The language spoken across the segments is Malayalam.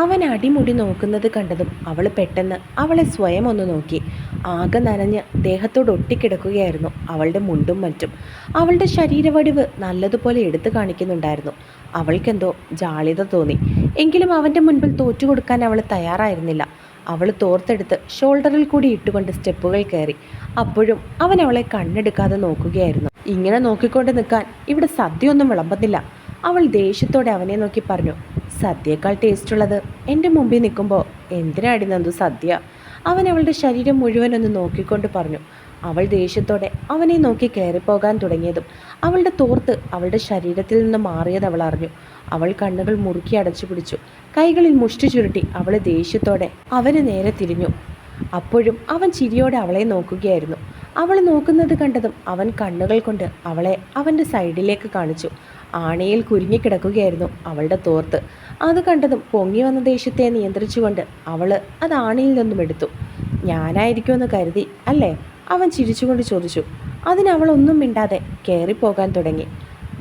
അവൻ അടിമുടി നോക്കുന്നത് കണ്ടതും അവൾ പെട്ടെന്ന് അവളെ സ്വയം ഒന്ന് നോക്കി. ആകെ നനഞ്ഞ് ദേഹത്തോട് ഒട്ടിക്കിടക്കുകയായിരുന്നു അവളുടെ മുണ്ടും മറ്റും. അവളുടെ ശരീരവടിവ് നല്ലതുപോലെ എടുത്തു കാണിക്കുന്നുണ്ടായിരുന്നു. അവൾക്കെന്തോ ജാളിത തോന്നി. എങ്കിലും അവന്റെ മുൻപിൽ തോറ്റുകൊടുക്കാൻ അവൾ തയ്യാറായിരുന്നില്ല. അവൾ തോർത്തെടുത്ത് ഷോൾഡറിൽ കൂടി ഇട്ടുകൊണ്ട് സ്റ്റെപ്പുകൾ കയറി. അപ്പോഴും അവൻ അവളെ കണ്ണെടുക്കാതെ നോക്കുകയായിരുന്നു. ഇങ്ങനെ നോക്കിക്കൊണ്ട് നിൽക്കാൻ ഇവിടെ സദ്യയൊന്നും വിളമ്പത്തില്ല അവൾ ദേഷ്യത്തോടെ അവനെ നോക്കി പറഞ്ഞു സദ്യയേക്കാൾ ടേസ്റ്റുള്ളത് എന്റെ മുമ്പിൽ നിൽക്കുമ്പോൾ എന്തിനാടി നന്ദു സദ്യ? അവൻ അവളുടെ ശരീരം മുഴുവൻ ഒന്ന് നോക്കിക്കൊണ്ട് പറഞ്ഞു. അവൾ ദേഷ്യത്തോടെ അവനെ നോക്കി കയറിപ്പോകാൻ തുടങ്ങിയതും അവളുടെ തോർത്ത് അവളുടെ ശരീരത്തിൽ നിന്ന് മാറിയത് അവൾ അറിഞ്ഞു. അവൾ കണ്ണുകൾ മുറുക്കി അടച്ചു പിടിച്ചു. കൈകളിൽ മുഷ്ടി ചുരുട്ടി അവൾ ദേഷ്യത്തോടെ അവന് നേരെ തിരിഞ്ഞു. അപ്പോഴും അവൻ ചിരിയോടെ അവളെ നോക്കുകയായിരുന്നു. അവൾ നോക്കുന്നത് കണ്ടതും അവൻ കണ്ണുകൾ കൊണ്ട് അവളെ അവന്റെ സൈഡിലേക്ക് കാണിച്ചു. ആണിയിൽ കുരുങ്ങിക്കിടക്കുകയായിരുന്നു അവളുടെ തോർത്ത്. അത് കണ്ടതും പൊങ്ങി വന്ന ദേഷ്യത്തെ നിയന്ത്രിച്ചുകൊണ്ട് അവൾ അത് ആണയിൽ നിന്നും എടുത്തു. ഞാനായിരിക്കുമെന്ന് കരുതി അല്ലേ? അവൻ ചിരിച്ചുകൊണ്ട് ചോദിച്ചു. അതിന് അവൾ ഒന്നും മിണ്ടാതെ കയറിപ്പോകാൻ തുടങ്ങി.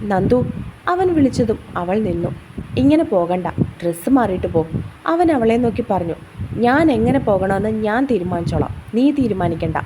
നന്ദു അവൻ വിളിച്ചതും അവൾ നിന്നു. ഇങ്ങനെ പോകണ്ട ഡ്രസ്സ് മാറിയിട്ട് പോ. അവൻ അവളെ നോക്കി പറഞ്ഞു ഞാൻ എങ്ങനെ പോകണമെന്ന് ഞാൻ തീരുമാനിച്ചോളാം. നീ തീരുമാനിക്കണ്ട.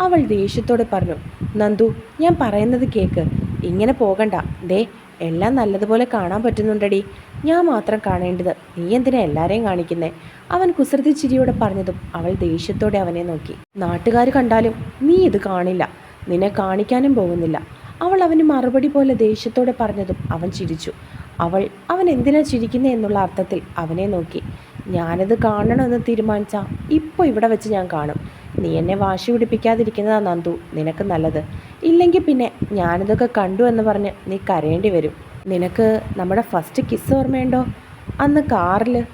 അവൾ ദേഷ്യത്തോടെ പറഞ്ഞു നന്ദു ഞാൻ പറയുന്നത് കേക്ക്. ഇങ്ങനെ പോകണ്ട. ദേ എല്ലാം നല്ലതുപോലെ കാണാൻ പറ്റുന്നുണ്ടടി. ഞാൻ മാത്രം കാണേണ്ടത്. നീ എന്തിനാ എല്ലാവരെയും കാണിക്കുന്നേ? അവൻ കുസൃതി ചിരിയോടെ പറഞ്ഞതും അവൾ ദേഷ്യത്തോടെ അവനെ നോക്കി. നാട്ടുകാർ കണ്ടാലും നീ ഇത് കാണില്ല. നിന്നെ കാണിക്കാനും പോകുന്നില്ല. അവൾ അവന് മറുപടി പോലെ ദേഷ്യത്തോടെ പറഞ്ഞതും അവൻ ചിരിച്ചു. അവൾ അവൻ എന്തിനാ ചിരിക്കുന്നേ? എന്നുള്ള അർത്ഥത്തിൽ അവനെ നോക്കി. ഞാനത് കാണണമെന്ന് തീരുമാനിച്ചാ ഇപ്പോൾ ഇവിടെ വെച്ച് ഞാൻ കാണും. നീ എന്നെ വാശി പിടിപ്പിക്കാതിരിക്കുന്നതാ നന്ദു നിനക്ക് നല്ലത്. ഇല്ലെങ്കിൽ പിന്നെ ഞാനിതൊക്കെ കണ്ടു എന്ന് പറഞ്ഞ് നീ കരയേണ്ടി വരും. നിനക്ക് നമ്മുടെ ഫസ്റ്റ് കിസ് ഓർമ്മയുണ്ടോ? അന്ന് കാറിൽ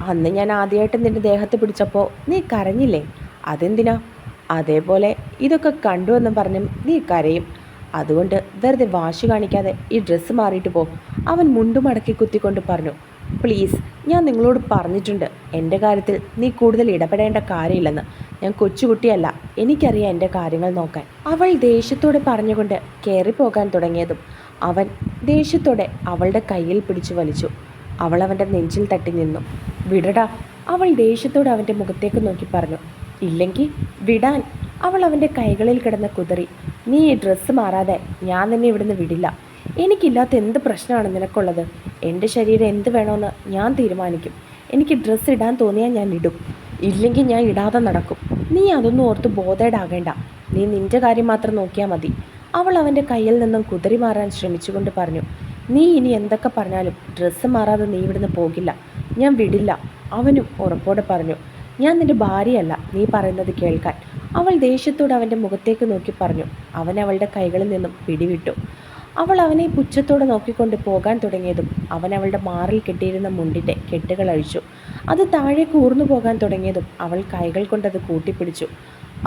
അന്ന് ഞാൻ ആദ്യമായിട്ട് നിന്റെ ദേഹത്ത് പിടിച്ചപ്പോൾ നീ കരഞ്ഞില്ലേ? അതെന്തിനാ? അതേപോലെ ഇതൊക്കെ കണ്ടു എന്ന് പറഞ്ഞ് നീ കരയും. അതുകൊണ്ട് വെറുതെ വാശി കാണിക്കാതെ ഈ ഡ്രസ്സ് മാറിയിട്ട് പോ. അവൻ മുണ്ടുമടക്കി കുത്തിക്കൊണ്ട് പറഞ്ഞു പ്ലീസ് ഞാൻ നിങ്ങളോട് പറഞ്ഞിട്ടുണ്ട് എന്റെ കാര്യത്തിൽ നീ കൂടുതൽ ഇടപെടേണ്ട കാര്യമില്ലെന്ന്. ഞാൻ കൊച്ചുകുട്ടിയല്ല എനിക്കറിയാം എന്റെ കാര്യങ്ങൾ നോക്കാൻ. അവൾ ദേഷ്യത്തോടെ പറഞ്ഞുകൊണ്ട് കയറിപ്പോകാൻ തുടങ്ങിയതും അവൻ ദേഷ്യത്തോടെ അവളുടെ കയ്യിൽ പിടിച്ചു വലിച്ചു. അവൾ അവന്റെ നെഞ്ചിൽ തട്ടി നിന്നു. വിടടാ അവൾ ദേഷ്യത്തോടെ അവന്റെ മുഖത്തേക്ക് നോക്കി പറഞ്ഞു. ഇല്ലെങ്കിൽ വിടാൻ. അവൾ അവന്റെ കൈകളിൽ കിടന്ന കുതിറി നീ ഈ ഡ്രസ്സ് മാറാതെ ഞാൻ നിന്നെ ഇവിടുന്ന് വിടില്ല. എനിക്കില്ലാത്ത എന്ത് പ്രശ്നമാണ് നിനക്കുള്ളത്? എന്റെ ശരീരം എന്ത് വേണമെന്ന് ഞാൻ തീരുമാനിക്കും. എനിക്ക് ഡ്രസ്സ് ഇടാൻ തോന്നിയാൽ ഞാൻ ഇടും. ഇല്ലെങ്കിൽ ഞാൻ ഇടാതെ നടക്കും. നീ അതൊന്നും ഓർത്ത് ബോധേഡാകേണ്ട നീ നിന്റെ കാര്യം മാത്രം നോക്കിയാൽ മതി. അവൾ അവന്റെ കയ്യിൽ നിന്നും കുതിരി മാറാൻ ശ്രമിച്ചുകൊണ്ട് പറഞ്ഞു നീ ഇനി എന്തൊക്കെ പറഞ്ഞാലും ഡ്രസ്സ് മാറാതെ നീ ഇവിടുന്ന് പോകില്ല. ഞാൻ വിടില്ല അവനും ഉറപ്പോടെ പറഞ്ഞു. ഞാൻ നിന്റെ ഭാര്യയല്ല നീ പറയുന്നത് കേൾക്കാൻ. അവൾ ദേഷ്യത്തോട് അവന്റെ മുഖത്തേക്ക് നോക്കി പറഞ്ഞു. അവൻ അവളുടെ കൈകളിൽ നിന്നും പിടിവിട്ടു. അവൾ അവനെ പുച്ഛത്തോടെ നോക്കിക്കൊണ്ട് പോകാൻ തുടങ്ങിയതും അവൻ അവളുടെ മാറിൽ കെട്ടിയിരുന്ന മുണ്ടിന്റെ കെട്ടുകൾ അഴിച്ചു. അത് താഴേക്ക് ഊർന്നു പോകാൻ തുടങ്ങിയതും അവൾ കൈകൾ കൊണ്ടത് കൂട്ടിപ്പിടിച്ചു.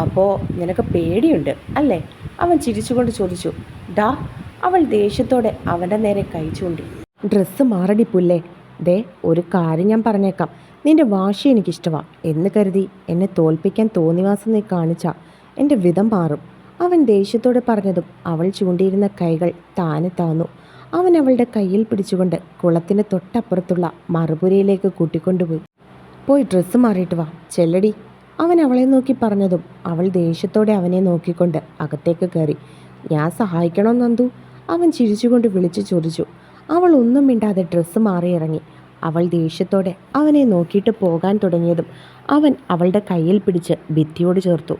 അപ്പോൾ നിനക്ക് പേടിയുണ്ട് അല്ലേ? അവൻ ചിരിച്ചുകൊണ്ട് ചോദിച്ചു. ഡാ അവൾ ദേഷ്യത്തോടെ അവന്റെ നേരെ കൈ ചൂണ്ടി. ഡ്രസ്സ് മാറടി പുല്ലേ. ദേ ഒരു കാര്യം ഞാൻ പറഞ്ഞേക്കാം. നിന്റെ വാശി എനിക്കിഷ്ടമാണ് എന്ന് കരുതി എന്നെ തോൽപ്പിക്കാൻ തോന്നിവാസം നീ കാണിച്ചാൽ എന്റെ വിധം മാറും. അവൻ ദേഷ്യത്തോടെ പറഞ്ഞതും അവൾ ചൂണ്ടിയിരുന്ന കൈകൾ താനെ താന്നു. അവൻ അവളുടെ കയ്യിൽ പിടിച്ചുകൊണ്ട് കുളത്തിന് തൊട്ടപ്പുറത്തുള്ള മറുപുരയിലേക്ക് കൂട്ടിക്കൊണ്ടുപോയി. പോയി ഡ്രസ്സ് മാറിയിട്ട് വാ ചെല്ലടി. അവൻ അവളെ നോക്കി പറഞ്ഞതും അവൾ ദേഷ്യത്തോടെ അവനെ നോക്കിക്കൊണ്ട് അകത്തേക്ക് കയറി. ഞാൻ സഹായിക്കണോ നന്ദു? അവൻ ചിരിച്ചുകൊണ്ട് വിളിച്ചു ചോദിച്ചു. അവൾ ഒന്നും മിണ്ടാതെ ഡ്രസ്സ് മാറിയിറങ്ങി അവൾ ദേഷ്യത്തോടെ അവനെ നോക്കിയിട്ട് പോകാൻ തുടങ്ങിയതും അവൻ അവളുടെ കയ്യിൽ പിടിച്ച് ഭിത്തിയോട് ചേർത്തു.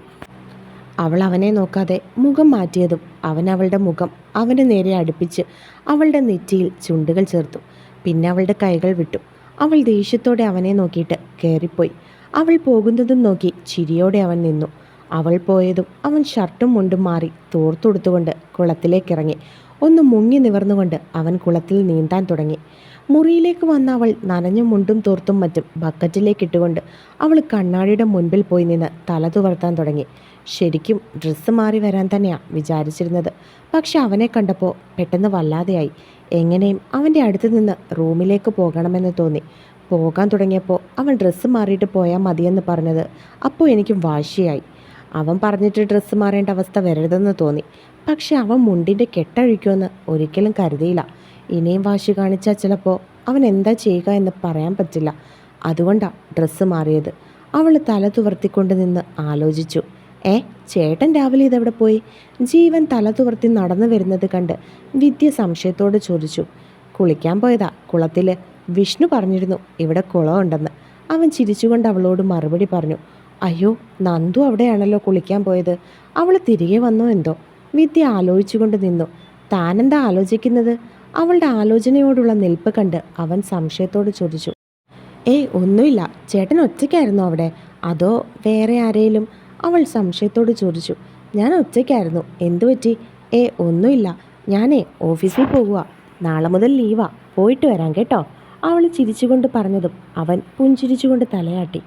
അവൾ അവനെ നോക്കാതെ മുഖം മാറ്റിയതും അവൻ അവളുടെ മുഖം അവന് നേരെ അടുപ്പിച്ച് അവളുടെ നെറ്റിയിൽ ചുണ്ടുകൾ ചേർത്തു. പിന്നെ അവളുടെ കൈകൾ വിട്ടു. അവൾ ദേഷ്യത്തോടെ അവനെ നോക്കിയിട്ട് കയറിപ്പോയി അവൾ പോകുന്നതും നോക്കി ചിരിയോടെ അവൻ നിന്നു. അവൾ പോയതും അവൻ ഷർട്ടും മുണ്ടും മാറി തോർത്തൊടുത്തുകൊണ്ട് കുളത്തിലേക്കിറങ്ങി ഒന്ന് മുങ്ങി നിവർന്നുകൊണ്ട് അവൻ കുളത്തിൽ നീന്താൻ തുടങ്ങി. മുറിയിലേക്ക് വന്ന അവൾ നനഞ്ഞ മുണ്ടും തോർത്തും മറ്റും ബക്കറ്റിലേക്കിട്ടുകൊണ്ട് അവൾ കണ്ണാടിയുടെ മുൻപിൽ പോയി നിന്ന് തല തുവർത്താൻ തുടങ്ങി. ശരിക്കും ഡ്രസ്സ് മാറി വരാൻ തന്നെയാണ് വിചാരിച്ചിരുന്നത്. പക്ഷെ അവനെ കണ്ടപ്പോൾ പെട്ടെന്ന് വല്ലാതെയായി. എങ്ങനെയും അവന്റെ അടുത്ത് നിന്ന് റൂമിലേക്ക് പോകണമെന്ന് തോന്നി. പോകാൻ തുടങ്ങിയപ്പോൾ അവൻ ഡ്രസ്സ് മാറിയിട്ട് പോയാൽ മതിയെന്ന് പറഞ്ഞത് അപ്പോൾ എനിക്ക് വാശിയായി. അവൻ പറഞ്ഞിട്ട് ഡ്രസ്സ് മാറേണ്ട അവസ്ഥ വരരുതെന്ന് തോന്നി. പക്ഷെ അവൻ മുണ്ടിന്റെ കെട്ടഴിക്കുമെന്ന് ഒരിക്കലും കരുതിയില്ല. ഇനിയും വാശി കാണിച്ചാൽ ചിലപ്പോൾ അവൻ എന്താ ചെയ്യുക എന്ന് പറയാൻ പറ്റില്ല. അതുകൊണ്ടാണ് ഡ്രസ്സ് മാറിയത്. അവൾ തല തുവർത്തിക്കൊണ്ട് നിന്ന് ആലോചിച്ചു. ഏ ചേട്ടൻ രാവിലെ ഇതെവിടെ പോയി? ജീവൻ തല തുവർത്തി നടന്നു വരുന്നത് കണ്ട് വിദ്യ സംശയത്തോട് ചോദിച്ചു. കുളിക്കാൻ പോയതാ കുളത്തിൽ വിഷ്ണു പറഞ്ഞിരുന്നു ഇവിടെ കുളമുണ്ടെന്ന്. അവൻ ചിരിച്ചുകൊണ്ട് അവളോട് മറുപടി പറഞ്ഞു അയ്യോ നന്ദു അവിടെയാണല്ലോ കുളിക്കാൻ പോയത്. അവൾ തിരികെ വന്നോ എന്തോ? വിദ്യ ആലോചിച്ചുകൊണ്ട് നിന്നു. താനെന്താ ആലോചിക്കുന്നത്? അവളുടെ ആലോചനയോടുള്ള നിൽപ്പ് കണ്ട് അവൻ സംശയത്തോട് ചോദിച്ചു. ഏയ് ഒന്നുമില്ല. ചേട്ടൻ ഒറ്റയ്ക്കായിരുന്നു അവിടെ? അതോ വേറെ ആരേലും? അവൾ സംശയത്തോട് ചോദിച്ചു. ഞാൻ ഉച്ചയ്ക്കായിരുന്നു. എന്തു പറ്റി? ഏ ഒന്നുമില്ല. ഞാനേ ഓഫീസിൽ പോകുക നാളെ മുതൽ ലീവാ. പോയിട്ട് വരാം കേട്ടോ. അവൾ ചിരിച്ചുകൊണ്ട് പറഞ്ഞതും അവൻ പുഞ്ചിരിച്ചുകൊണ്ട് തലയാട്ടി.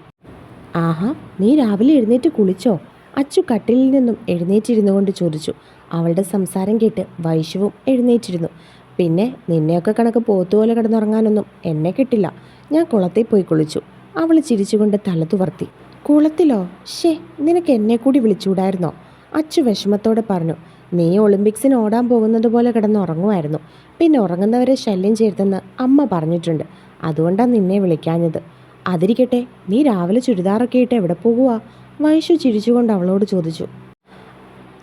ആഹാ നീ രാവിലെ എഴുന്നേറ്റ് കുളിച്ചോ? അച്ചു കട്ടിലിൽ നിന്നും എഴുന്നേറ്റിരുന്നു കൊണ്ട് ചോദിച്ചു. അവളുടെ സംസാരം കേട്ട് വൈശുവും എഴുന്നേറ്റിരുന്നു. പിന്നെ നിന്നെയൊക്കെ കണക്ക് പോത്തുപോലെ കിടന്നുറങ്ങാനൊന്നും എന്നെ കിട്ടില്ല. ഞാൻ കുളത്തിൽ പോയി കുളിച്ചു. അവൾ ചിരിച്ചുകൊണ്ട് തല തുവർത്തി. കുളത്തിലോ? ഷേ നിനക്ക് എന്നെ കൂടി വിളിച്ചുകൂടായിരുന്നോ? അച്ചു വിഷമത്തോടെ പറഞ്ഞു. നീ ഒളിമ്പിക്സിന് ഓടാൻ പോകുന്നത് പോലെ കിടന്നുറങ്ങുമായിരുന്നു. പിന്നെ ഉറങ്ങുന്നവരെ ശല്യം ചെയ്തെന്ന് അമ്മ പറഞ്ഞിട്ടുണ്ട്. അതുകൊണ്ടാണ് നിന്നെ വിളിക്കാഞ്ഞത്. അതിരിക്കട്ടെ നീ രാവിലെ ചുരിദാറൊക്കെ ഇട്ട് എവിടെ പോകുക വൈശു ചിരിച്ചുകൊണ്ട് അവളോട് ചോദിച്ചു.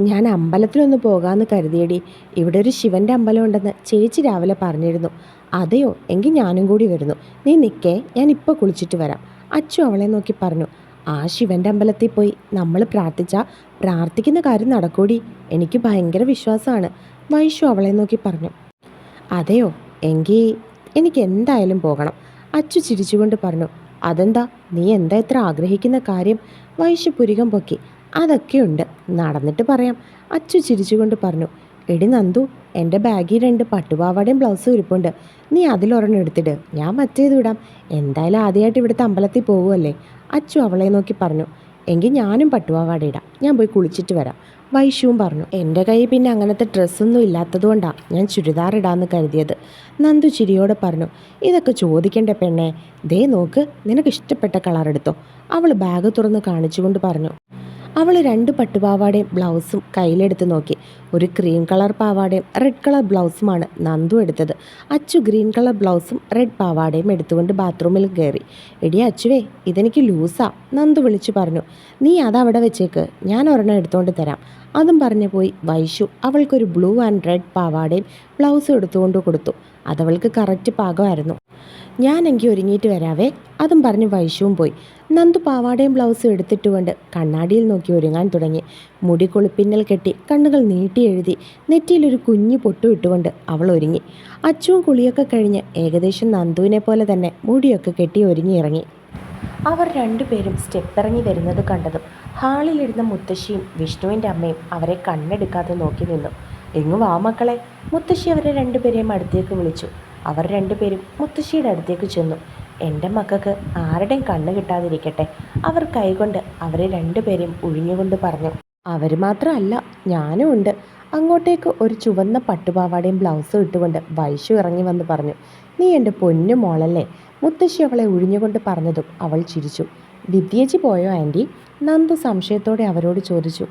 ഞാൻ അമ്പലത്തിലൊന്ന് പോകാമെന്ന് കരുതിയടി. ഇവിടെ ഒരു ശിവന്റെ അമ്പലം ഉണ്ടെന്ന് ചേച്ചി രാവിലെ പറഞ്ഞിരുന്നു. അതെയോ? എങ്കിൽ ഞാനും കൂടി വരുന്നു. നീ നിൽക്കേ ഞാൻ ഇപ്പോൾ കുളിച്ചിട്ട് വരാം. അച്ചു അവളെ നോക്കി പറഞ്ഞു. ആ ശിവന്റെ അമ്പലത്തിൽ പോയി നമ്മൾ പ്രാർത്ഥിച്ചാൽ പ്രാർത്ഥിക്കുന്ന കാര്യം നടക്കൂടി. എനിക്ക് ഭയങ്കര വിശ്വാസമാണ്. വൈഷു അവളെ നോക്കി പറഞ്ഞു. അതെയോ? എങ്കിൽ എനിക്ക് എന്തായാലും പോകണം. അച്ചു ചിരിച്ചുകൊണ്ട് പറഞ്ഞു. അതെന്താ? നീ എന്താ ഇത്ര ആഗ്രഹിക്കുന്ന കാര്യം? വൈശു പുരികം പൊക്കി. അതൊക്കെയുണ്ട്. നടന്നിട്ട് പറയാം. അച്ചു ചിരിച്ചുകൊണ്ട് പറഞ്ഞു. എടി നന്ദു എന്റെ ബാഗിൽ രണ്ട് പട്ടുപാവാടയും ബ്ലൗസും ഇരിപ്പുണ്ട്. നീ അതിലൊരെണ്ണം എടുത്തിട്ട് ഞാൻ മറ്റേത് വിടാം. എന്തായാലും ആദ്യമായിട്ട് ഇവിടുത്തെ അമ്പലത്തിൽ പോകുമല്ലേ അച്ചു അവളെ നോക്കി പറഞ്ഞു. എങ്കിൽ ഞാനും പട്ടുപാവാട ഇടാം. ഞാൻ പോയി കുളിച്ചിട്ട് വരാം. വൈഷുവും പറഞ്ഞു. എന്റെ കയ്യിൽ പിന്നെ അങ്ങനത്തെ ഡ്രസ്സൊന്നും ഇല്ലാത്തതുകൊണ്ടാണ് ഞാൻ ചുരിദാർ ഇടാമെന്ന് കരുതിയത്. നന്ദു ചിരിയോടെ പറഞ്ഞു. ഇതൊക്കെ ചോദിക്കണ്ടേ പെണ്ണേ? ദേ നോക്ക് നിനക്ക് ഇഷ്ടപ്പെട്ട കളർ എടുത്തോ. അവൾ ബാഗ് തുറന്ന് കാണിച്ചുകൊണ്ട് പറഞ്ഞു. അവൾ രണ്ട് പട്ടുപാവാടയും ബ്ലൗസും കയ്യിലെടുത്ത് നോക്കി. ഒരു ക്രീം കളർ പാവാടയും റെഡ് കളർ ബ്ലൗസുമാണ് നന്ദു എടുത്തത്. അച്ചു ഗ്രീൻ കളർ ബ്ലൗസും റെഡ് പാവാടയും എടുത്തുകൊണ്ട് ബാത്റൂമിൽ കയറി. എടി അച്ചുവേ ഇതെനിക്ക് ലൂസാ നന്ദു വിളിച്ചു പറഞ്ഞു. നീ അതവിടെ വെച്ചേക്ക് ഞാൻ ഒരെണ്ണം എടുത്തുകൊണ്ട് തരാം. അതും പറഞ്ഞു പോയി. വൈശു അവൾക്കൊരു ബ്ലൂ ആൻഡ് റെഡ് പാവാടയും ബ്ലൗസും എടുത്തുകൊണ്ട് കൊടുത്തു. അതവൾക്ക് കറക്റ്റ് പാകമായിരുന്നു. ഞാനെങ്കിൽ ഒരുങ്ങിയിട്ട് വരാവേ. അതും പറഞ്ഞ് വൈശുവും പോയി. നന്ദു പാവാടയും ബ്ലൗസും എടുത്തിട്ടുകൊണ്ട് കണ്ണാടിയിൽ നോക്കി ഒരുങ്ങാൻ തുടങ്ങി. മുടി കൊളുപ്പിന്നൽ കെട്ടി കണ്ണുകൾ നീട്ടി എഴുതി നെറ്റിയിലൊരു കുഞ്ഞു പൊട്ടു ഇട്ടുകൊണ്ട് അവൾ ഒരുങ്ങി. അച്ചുവും കുളിയൊക്കെ കഴിഞ്ഞ് ഏകദേശം നന്ദുവിനെ പോലെ തന്നെ മുടിയൊക്കെ കെട്ടി ഒരുങ്ങി ഇറങ്ങി. അവർ രണ്ടുപേരും സ്റ്റെപ്പ് ഇറങ്ങി വരുന്നത് കണ്ടതും ഹാളിലിരുന്ന മുത്തശ്ശിയും വിഷ്ണുവിന്റെ അമ്മയും അവരെ കണ്ണെടുക്കാതെ നോക്കി നിന്നു. എങ്ങു വാ മക്കളെ? മുത്തശ്ശി അവരെ രണ്ടുപേരെയും അടുത്തേക്ക് വിളിച്ചു. അവർ രണ്ടുപേരും മുത്തശ്ശിയുടെ അടുത്തേക്ക് ചെന്നു. എന്റെ മക്കൾക്ക് ആരുടെയും കണ്ണ് കിട്ടാതിരിക്കട്ടെ അവർ കൈകൊണ്ട് അവരെ രണ്ടുപേരെയും ഒഴിഞ്ഞുകൊണ്ട് പറഞ്ഞു. അവർ മാത്രമല്ല ഞാനും ഉണ്ട്. അങ്ങോട്ടേക്ക് ഒരു ചുവന്ന പട്ടുപാവാടയും ബ്ലൗസും ഇട്ടുകൊണ്ട് വൈശു ഇറങ്ങി വന്ന് പറഞ്ഞു നീ എന്റെ പൊന്നു മോളല്ലേ? മുത്തശ്ശി അവളെ ഒഴിഞ്ഞുകൊണ്ട് പറഞ്ഞതും അവൾ ചിരിച്ചു. വിദ്യേച്ചി പോയോ ആന്റി നന്ദു സംശയത്തോടെ അവരോട് ചോദിച്ചു.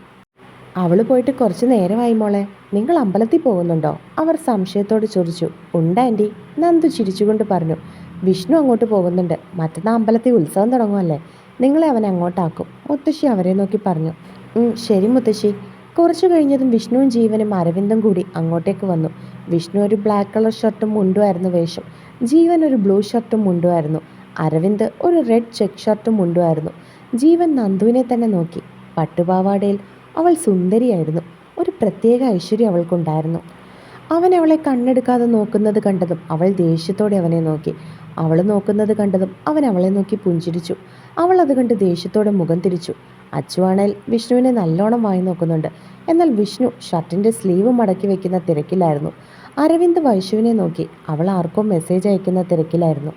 അവൾ പോയിട്ട് കുറച്ച് നേരമായി മോളെ. നിങ്ങൾ അമ്പലത്തിൽ പോകുന്നുണ്ടോ? അവർ സംശയത്തോട് ചോദിച്ചു. ഉണ്ട് ആന്റി നന്ദു ചിരിച്ചുകൊണ്ട് പറഞ്ഞു. വിഷ്ണു അങ്ങോട്ട് പോകുന്നുണ്ട്. മറ്റന്നാ അമ്പലത്തിൽ ഉത്സവം തുടങ്ങുമല്ലേ നിങ്ങളെ അവൻ അങ്ങോട്ടാക്കും. മുത്തശ്ശി അവരെ നോക്കി പറഞ്ഞു. ശരി മുത്തശ്ശി. കുറച്ചു കഴിഞ്ഞതും വിഷ്ണുവും ജീവനും അരവിന്ദും കൂടി അങ്ങോട്ടേക്ക് വന്നു. വിഷ്ണു ഒരു ബ്ലാക്ക് കളർ ഷർട്ടും മുണ്ടുമായിരുന്നു വേഷം. ജീവൻ ഒരു ബ്ലൂ ഷർട്ടും മുണ്ടുമായിരുന്നു. അരവിന്ദ് ഒരു റെഡ് ചെക്ക് ഷർട്ടും മുണ്ടുമായിരുന്നു. ജീവൻ നന്ദുവിനെ തന്നെ നോക്കി. പട്ടുപാവാടയിൽ അവൾ സുന്ദരിയായിരുന്നു. ഒരു പ്രത്യേക ഐശ്വര്യം അവൾക്കുണ്ടായിരുന്നു. അവൻ അവളെ കണ്ണെടുക്കാതെ നോക്കുന്നത് കണ്ടതും അവൾ ദേഷ്യത്തോടെ അവനെ നോക്കി. അവൾ നോക്കുന്നത് കണ്ടതും അവൻ അവളെ നോക്കി പുഞ്ചിരിച്ചു. അവൾ അത് കണ്ട് ദേഷ്യത്തോടെ മുഖം തിരിച്ചു. അച്ചുവാണേൽ വിഷ്ണുവിനെ നല്ലോണം വായി നോക്കുന്നുണ്ട്. എന്നാൽ വിഷ്ണു ഷർട്ടിന്റെ സ്ലീവ് മടക്കി വെക്കുന്ന തിരക്കിലായിരുന്നു. അരവിന്ദ് വൈഷുവിനെ നോക്കി. അവൾ ആർക്കോ മെസ്സേജ് അയക്കുന്ന തിരക്കിലായിരുന്നു.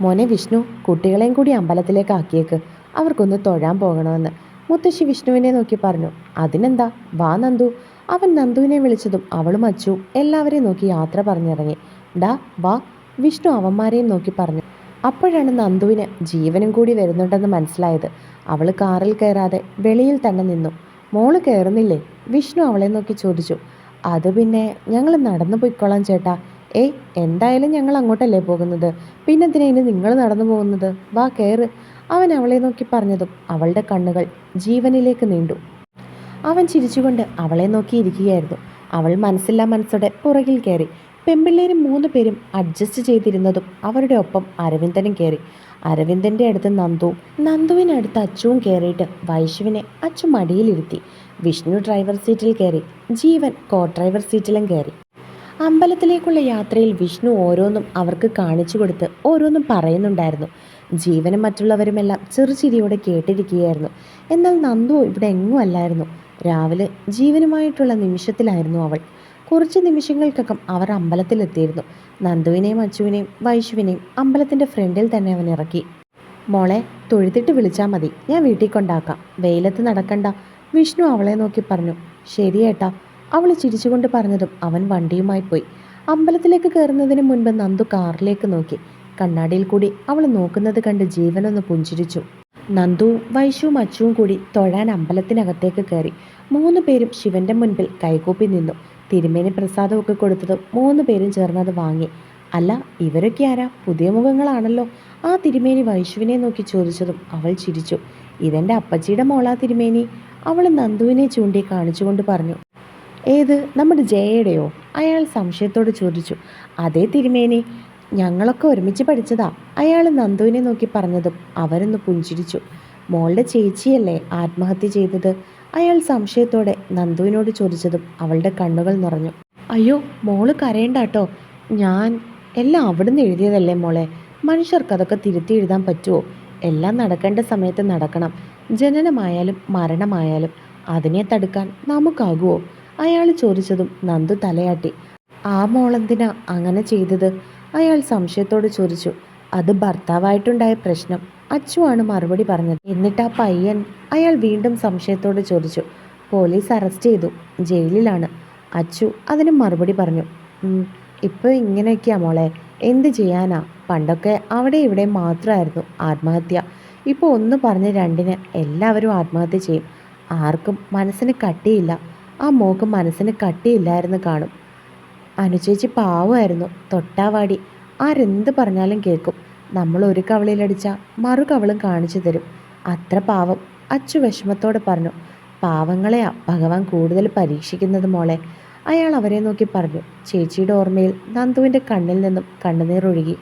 മോനെ വിഷ്ണു കുട്ടികളെയും കൂടി അമ്പലത്തിലേക്ക് ആക്കിയേക്ക്. അവർക്കൊന്ന് തൊഴാൻ പോകണമെന്ന്. മുത്തശ്ശി വിഷ്ണുവിനെ നോക്കി പറഞ്ഞു അതിനെന്താ? വാ നന്ദു. അവൻ നന്ദുവിനെ വിളിച്ചതും അവളും അച്ചു എല്ലാവരെയും നോക്കി യാത്ര പറഞ്ഞിറങ്ങി. ഡാ വാ. വിഷ്ണു അവന്മാരെയും നോക്കി പറഞ്ഞു. അപ്പോഴാണ് നന്ദുവിന് ജീവനും കൂടി വരുന്നുണ്ടെന്ന് മനസ്സിലായത്. അവൾ കാറിൽ കയറാതെ വെളിയിൽ തന്നെ നിന്നു. മോൾ കയറുന്നില്ലേ? വിഷ്ണു അവളെ നോക്കി ചോദിച്ചു. അത് പിന്നെ ഞങ്ങൾ നടന്നു പോയിക്കോളാം ചേട്ടാ. ഏയ് എന്തായാലും ഞങ്ങൾ അങ്ങോട്ടല്ലേ പോകുന്നത്? പിന്നെന്തിനാ ഇനി നിങ്ങൾ നടന്നു പോകുന്നത്? വാ കയറ്. അവൻ അവളെ നോക്കി പറഞ്ഞതും അവളുടെ കണ്ണുകൾ ജീവനിലേക്ക് നീണ്ടു. അവൻ ചിരിച്ചുകൊണ്ട് അവളെ നോക്കിയിരിക്കുകയായിരുന്നു അവൾ മനസ്സില്ലാ മനസ്സോടെ പുറകിൽ കയറി. പെമ്പിള്ളേരും മൂന്ന് പേരും അഡ്ജസ്റ്റ് ചെയ്തിരുന്നതും അവരുടെ ഒപ്പം അരവിന്ദനും കയറി. അരവിന്ദന്റെ അടുത്ത് നന്ദുവും നന്ദുവിനടുത്ത് അച്ചുവും കയറിയിട്ട് വൈശുവിനെ അച്ചു മടിയിലിരുത്തി. വിഷ്ണു ഡ്രൈവർ സീറ്റിൽ കയറി. ജീവൻ കോ ഡ്രൈവർ സീറ്റിലും കയറി. അമ്പലത്തിലേക്കുള്ള യാത്രയിൽ വിഷ്ണു ഓരോന്നും അവർക്ക് കാണിച്ചു കൊടുത്ത് ഓരോന്നും പറയുന്നുണ്ടായിരുന്നു. ജീവനും മറ്റുള്ളവരുമെല്ലാം ചെറുചിരിയോടെ കേട്ടിരിക്കുകയായിരുന്നു. എന്നാൽ നന്ദു ഇവിടെ എങ്ങും അല്ലായിരുന്നു. രാവിലെ ജീവനുമായിട്ടുള്ള നിമിഷത്തിലായിരുന്നു അവൾ. കുറച്ച് നിമിഷങ്ങൾക്കകം അവർ അമ്പലത്തിലെത്തിയിരുന്നു. നന്ദുവിനെയും അച്ചുവിനെയും വൈശുവിനെയും അമ്പലത്തിന്റെ ഫ്രണ്ടിൽ തന്നെ അവൻ ഇറക്കി. മോളെ തൊഴുതിട്ട് വിളിച്ചാൽ മതി. ഞാൻ വീട്ടിൽ കൊണ്ടാക്കാം. വെയിലത്ത് നടക്കണ്ട. വിഷ്ണു അവളെ നോക്കി പറഞ്ഞു. ശരിയേട്ടാ അവൾ ചിരിച്ചുകൊണ്ട് പറഞ്ഞതും അവൻ വണ്ടിയുമായി പോയി. അമ്പലത്തിലേക്ക് കയറുന്നതിന് മുൻപ് നന്ദു കാറിലേക്ക് നോക്കി. കണ്ണാടിയിൽ കൂടി അവൾ നോക്കുന്നത് കണ്ട് ജീവനൊന്ന് പുഞ്ചിരിച്ചു. നന്ദു വൈശുവും അച്ചുവും കൂടി തൊഴാൻ അമ്പലത്തിനകത്തേക്ക് കയറി. മൂന്ന് പേരും ശിവന്റെ മുൻപിൽ കൈകൂപ്പി നിന്നു. തിരുമേനി പ്രസാദമൊക്കെ കൊടുത്തത് മൂന്ന് പേരും ചേർന്നത് വാങ്ങി. അല്ല ഇവരൊക്കെ ആരാ? പുതിയ മുഖങ്ങളാണല്ലോ. ആ തിരുമേനി വൈശുവിനെ നോക്കി ചോദിച്ചതും അവൾ ചിരിച്ചു. ഇതെന്റെ അപ്പച്ചിയുടെ മോളാ തിരുമേനി. അവൾ നന്ദുവിനെ ചൂണ്ടി കാണിച്ചുകൊണ്ട് പറഞ്ഞു. ഏത്? നമ്മുടെ ജയയുടെയോ? അയാൾ സംശയത്തോട് ചോദിച്ചു. അതേ തിരുമേനി. ഞങ്ങളൊക്കെ ഒരുമിച്ച് പഠിച്ചതാ. അയാൾ നന്ദുവിനെ നോക്കി പറഞ്ഞതും അവരൊന്ന് പുഞ്ചിരിച്ചു. മോളുടെ ചേച്ചിയല്ലേ ആത്മഹത്യ ചെയ്തത്? അയാൾ സംശയത്തോടെ നന്ദുവിനോട് ചോദിച്ചതും അവളുടെ കണ്ണുകൾ നിറഞ്ഞു. അയ്യോ മോൾ കരയണ്ട കേട്ടോ ഞാൻ എല്ലാം അവിടുന്ന് എഴുതിയതല്ലേ മോളെ? മനുഷ്യർക്ക് അതൊക്കെ തിരുത്തി എഴുതാൻ പറ്റുമോ എല്ലാം നടക്കേണ്ട സമയത്ത് നടക്കണം. ജനനമായാലും മരണമായാലും അതിനെ തടുക്കാൻ നമുക്കാകുമോ അയാൾ ചോദിച്ചതും നന്ദു തലയാട്ടി. ആ മോളെന്തിനാ അങ്ങനെ ചെയ്തത്? അയാൾ സംശയത്തോട് ചോദിച്ചു അത് ഭർത്താവായിട്ടുണ്ടായ പ്രശ്നം. അച്ചുവാണ് മറുപടി പറഞ്ഞത്. എന്നിട്ട് ആ പയ്യൻ അയാൾ വീണ്ടും സംശയത്തോട് ചോദിച്ചു പോലീസ് അറസ്റ്റ് ചെയ്തു. ജയിലിലാണ്. അച്ചു അതിന് മറുപടി പറഞ്ഞു ഇപ്പോൾ ഇപ്പൊ ഇങ്ങനെയൊക്കെയാ മോളെ. എന്ത് ചെയ്യാനാ? പണ്ടൊക്കെ അവിടെ ഇവിടെ മാത്രമായിരുന്നു ആത്മഹത്യ. ഇപ്പോൾ ഒന്ന് പറഞ്ഞ് രണ്ടിന് എല്ലാവരും ആത്മഹത്യ ചെയ്യും. ആർക്കും മനസ്സിന് കട്ടിയില്ല. ആ മോക്ക് മനസ്സിന് കട്ടിയില്ലായിരുന്നു കാണും. അനുചേച്ചി പാവമായിരുന്നു. തൊട്ടാവാടി ആരെന്ത് പറഞ്ഞാലും കേൾക്കും. നമ്മൾ ഒരു കവളിലടിച്ച മറു കവളും കാണിച്ചു തരും. അത്ര പാവം. അച്ചു വിഷമത്തോടെ പറഞ്ഞു. പാവങ്ങളെയാ ഭഗവാൻ കൂടുതൽ പരീക്ഷിക്കുന്നത് മോളെ. അയാൾ അവരെ നോക്കി പറഞ്ഞു. ചേച്ചിയുടെ ഓർമ്മയിൽ നന്ദുവിന്റെ കണ്ണിൽ നിന്നും കണ്ണുനീർ ഒഴുകി.